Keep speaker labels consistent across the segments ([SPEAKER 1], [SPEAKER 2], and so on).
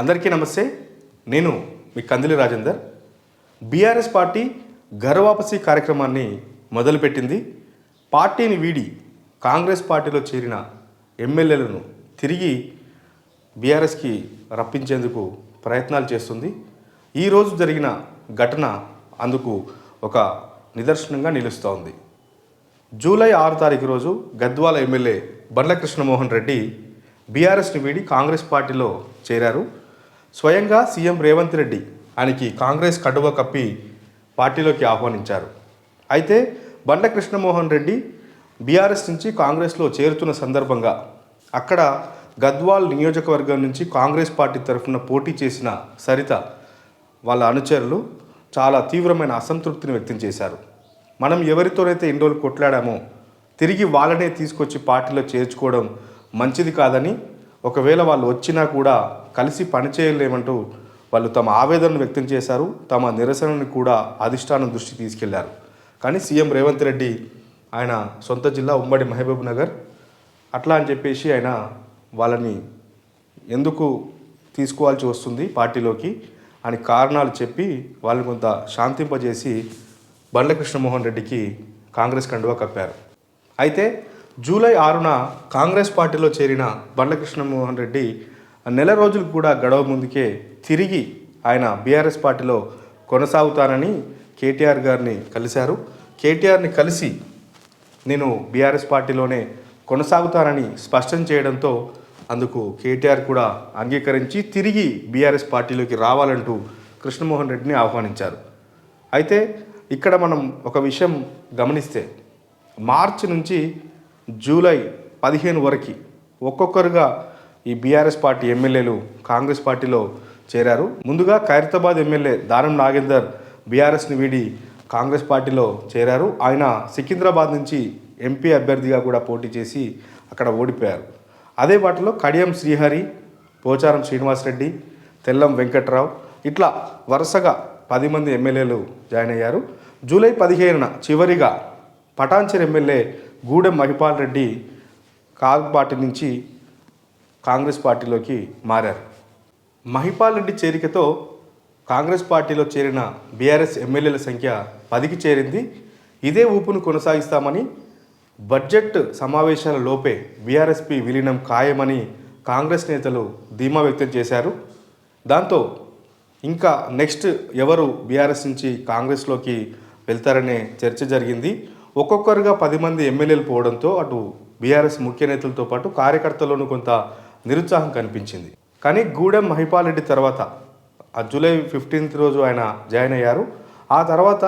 [SPEAKER 1] అందరికీ నమస్తే. నేను మీ కందిలి రాజేందర్. బీఆర్ఎస్ పార్టీ గర్వాపసి కార్యక్రమాన్ని మొదలుపెట్టింది. పార్టీని వీడి కాంగ్రెస్ పార్టీలో చేరిన ఎమ్మెల్యేలను తిరిగి బీఆర్ఎస్కి రప్పించేందుకు ప్రయత్నాలు చేస్తుంది. ఈరోజు జరిగిన ఘటన అందుకు ఒక నిదర్శనంగా నిలుస్తోంది. జూలై ఆరు తారీఖు రోజు గద్వాల ఎమ్మెల్యే బండ్ల కృష్ణమోహన్ రెడ్డి బీఆర్ఎస్ని వీడి కాంగ్రెస్ పార్టీలో చేరారు. స్వయంగా సీఎం రేవంత్ రెడ్డి ఆయనకి కాంగ్రెస్ కడువ కప్పి పార్టీలోకి ఆహ్వానించారు. అయితే బండ కృష్ణమోహన్ రెడ్డి బీఆర్ఎస్ నుంచి కాంగ్రెస్లో చేరుతున్న సందర్భంగా అక్కడ గద్వాల్ నియోజకవర్గం నుంచి కాంగ్రెస్ పార్టీ తరఫున పోటీ చేసిన సరిత వాళ్ళ అనుచరులు చాలా తీవ్రమైన అసంతృప్తిని వ్యక్తం చేశారు. మనం ఎవరితోనైతే ఇన్ని రోజులు కొట్లాడామో తిరిగి వాళ్ళనే తీసుకొచ్చి పార్టీలో చేర్చుకోవడం మంచిది కాదని ఒకవేళ వాళ్ళు వచ్చినా కూడా కలిసి పనిచేయలేమంటూ వాళ్ళు తమ ఆవేదనను వ్యక్తం చేశారు. తమ నిరసనని కూడా అధిష్టానం దృష్టి తీసుకెళ్ళారు. కానీ సీఎం రేవంత్ రెడ్డి ఆయన సొంత జిల్లా ఉమ్మడి మహబూబ్ నగర్ అట్లా అని చెప్పేసి ఆయన వాళ్ళని ఎందుకు తీసుకోవాల్సి వస్తుంది పార్టీలోకి అని కారణాలు చెప్పి వాళ్ళని కొంత శాంతింపజేసి బండ్ల కృష్ణమోహన్ రెడ్డికి కాంగ్రెస్ కండువా కప్పారు. అయితే జూలై ఆరున కాంగ్రెస్ పార్టీలో చేరిన బండ్ల కృష్ణమోహన్ రెడ్డి నెల రోజులు కూడా గడవ ముందుకే తిరిగి ఆయన బీఆర్ఎస్ పార్టీలో కొనసాగుతానని కేటీఆర్ గారిని కలిశారు. కేటీఆర్ని కలిసి నేను బీఆర్ఎస్ పార్టీలోనే కొనసాగుతానని స్పష్టం చేయడంతో అందుకు కేటీఆర్ కూడా అంగీకరించి తిరిగి బీఆర్ఎస్ పార్టీలోకి రావాలంటూ కృష్ణమోహన్ రెడ్డిని ఆహ్వానించారు. అయితే ఇక్కడ మనం ఒక విషయం గమనిస్తే మార్చి నుంచి జూలై పదిహేను వరకు ఒక్కొక్కరుగా ఈ బీఆర్ఎస్ పార్టీ ఎమ్మెల్యేలు కాంగ్రెస్ పార్టీలో చేరారు. ముందుగా ఖైరతాబాద్ ఎమ్మెల్యే దానం నాగేందర్ బీఆర్ఎస్ని వీడి కాంగ్రెస్ పార్టీలో చేరారు. ఆయన సికింద్రాబాద్ నుంచి ఎంపీ అభ్యర్థిగా కూడా పోటీ చేసి అక్కడ ఓడిపోయారు. అదే వాటిలో కడియం శ్రీహరి పోచారం శ్రీనివాసరెడ్డి తెల్లం వెంకట్రావు ఇట్లా వరుసగా పది మంది ఎమ్మెల్యేలు జాయిన్ అయ్యారు. జూలై పదిహేనున చివరిగా పటాన్చర్ ఎమ్మెల్యే గూడెం మహిపాల్ రెడ్డి కాగ్ పార్టీ నుంచి కాంగ్రెస్ పార్టీలోకి మారారు. మహిపాల్ రెడ్డి చేరికతో కాంగ్రెస్ పార్టీలో చేరిన బీఆర్ఎస్ ఎమ్మెల్యేల సంఖ్య పదికి చేరింది. ఇదే ఊపును కొనసాగిస్తామని బడ్జెట్ సమావేశాల లోపే బీఆర్ఎస్పీ విలీనం ఖాయమని కాంగ్రెస్ నేతలు ధీమా వ్యక్తం చేశారు. దాంతో ఇంకా నెక్స్ట్ ఎవరు బీఆర్ఎస్ నుంచి కాంగ్రెస్లోకి వెళ్తారనే చర్చ జరిగింది. ఒక్కొక్కరుగా పది మంది ఎమ్మెల్యేలు పోవడంతో అటు బీఆర్ఎస్ ముఖ్య నేతలతో పాటు కార్యకర్తలను కొంత నిరుత్సాహం కనిపించింది. కానీ గూడెం మహిపాల్ రెడ్డి తర్వాత ఆ జూలై ఫిఫ్టీన్త్ రోజు ఆయన జాయిన్ అయ్యారు. ఆ తర్వాత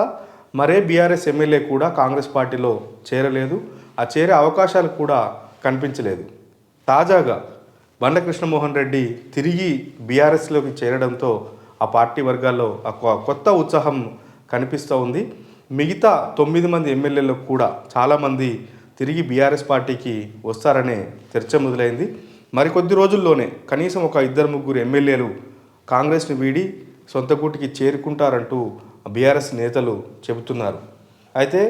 [SPEAKER 1] మరే బీఆర్ఎస్ ఎమ్మెల్యే కూడా కాంగ్రెస్ పార్టీలో చేరలేదు. ఆ చేరే అవకాశాలు కూడా కనిపించలేదు. తాజాగా బండ్ల కృష్ణమోహన్ రెడ్డి తిరిగి బీఆర్ఎస్లోకి చేరడంతో ఆ పార్టీ వర్గాల్లో కొత్త ఉత్సాహం కనిపిస్తూ ఉంది. మిగతా తొమ్మిది మంది ఎమ్మెల్యేలకు కూడా చాలామంది తిరిగి బీఆర్ఎస్ పార్టీకి వస్తారనే చర్చ మొదలైంది. మరికొద్ది రోజుల్లోనే కనీసం ఒక ఇద్దరు ముగ్గురు ఎమ్మెల్యేలు కాంగ్రెస్ని వీడి సొంత గూటికి చేరుకుంటారంటూ బీఆర్ఎస్ నేతలు చెబుతున్నారు. అయితే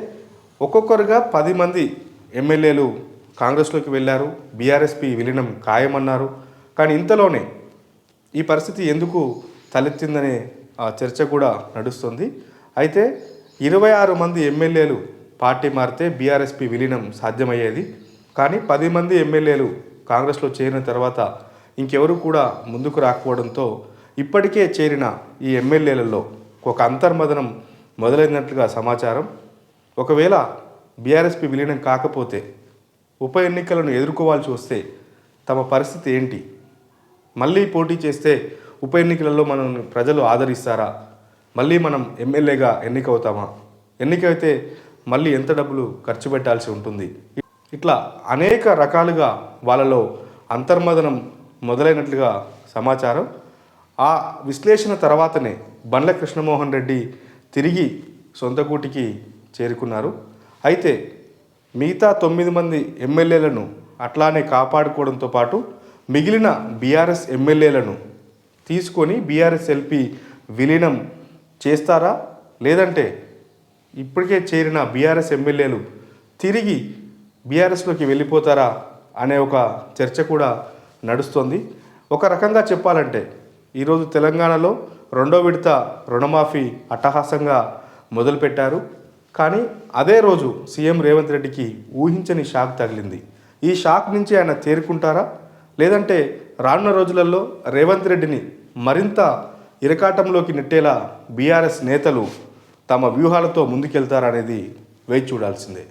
[SPEAKER 1] ఒక్కొక్కరుగా పది మంది ఎమ్మెల్యేలు కాంగ్రెస్లోకి వెళ్ళారు బీఆర్ఎస్పీ విలీనం ఖాయమన్నారు. కానీ ఇంతలోనే ఈ పరిస్థితి ఎందుకు తలెత్తిందనే ఆ చర్చ కూడా నడుస్తుంది. అయితే ఇరవై ఆరు మంది ఎమ్మెల్యేలు పార్టీ మారితే బీఆర్ఎస్పీ విలీనం సాధ్యమయ్యేది. కానీ పది మంది ఎమ్మెల్యేలు కాంగ్రెస్లో చేరిన తర్వాత ఇంకెవరు కూడా ముందుకు రాకపోవడంతో ఇప్పటికే చేరిన ఈ ఎమ్మెల్యేలలో ఒక అంతర్మదనం మొదలైనట్లుగా సమాచారం. ఒకవేళ బీఆర్ఎస్పీ విలీనం కాకపోతే ఉప ఎన్నికలను ఎదుర్కోవాల్సి వస్తే తమ పరిస్థితి ఏంటి? మళ్ళీ పోటీ చేస్తే ఉప ఎన్నికలలో మనం ప్రజలు ఆదరిస్తారా? మళ్ళీ మనం ఎమ్మెల్యేగా ఎన్నికవుతామా? ఎన్నికైతే మళ్ళీ ఎంత డబ్బులు ఖర్చు పెట్టాల్సి ఉంటుంది? ఇట్లా అనేక రకాలుగా వాళ్ళలో అంతర్మదనం మొదలైనట్లుగా సమాచారం. ఆ విశ్లేషణ తర్వాతనే బండ్ల కృష్ణమోహన్ రెడ్డి తిరిగి సొంతకూటికి చేరుకున్నారు. అయితే మిగతా తొమ్మిది మంది ఎమ్మెల్యేలను అట్లానే కాపాడుకోవడంతో పాటు మిగిలిన బీఆర్ఎస్ ఎమ్మెల్యేలను తీసుకొని బీఆర్ఎస్ ఎల్పి విలీనం చేస్తారా? లేదంటే ఇప్పటికే చేరిన బీఆర్ఎస్ ఎమ్మెల్యేలు తిరిగి బీఆర్ఎస్లోకి వెళ్ళిపోతారా అనే ఒక చర్చ కూడా నడుస్తోంది. ఒక రకంగా చెప్పాలంటే ఈరోజు తెలంగాణలో రెండో విడత రుణమాఫీ అట్టహాసంగా మొదలుపెట్టారు. కానీ అదే రోజు సీఎం రేవంత్ రెడ్డికి ఊహించని షాక్ తగిలింది. ఈ షాక్ నుంచి ఆయన తేరుకుంటారా? లేదంటే రానున్న రోజులలో రేవంత్ రెడ్డిని మరింత ఇరకాటంలోకి నెట్టేలా బీఆర్ఎస్ నేతలు తమ వ్యూహాలతో ముందుకెళ్తారనేది వేచి చూడాల్సిందే.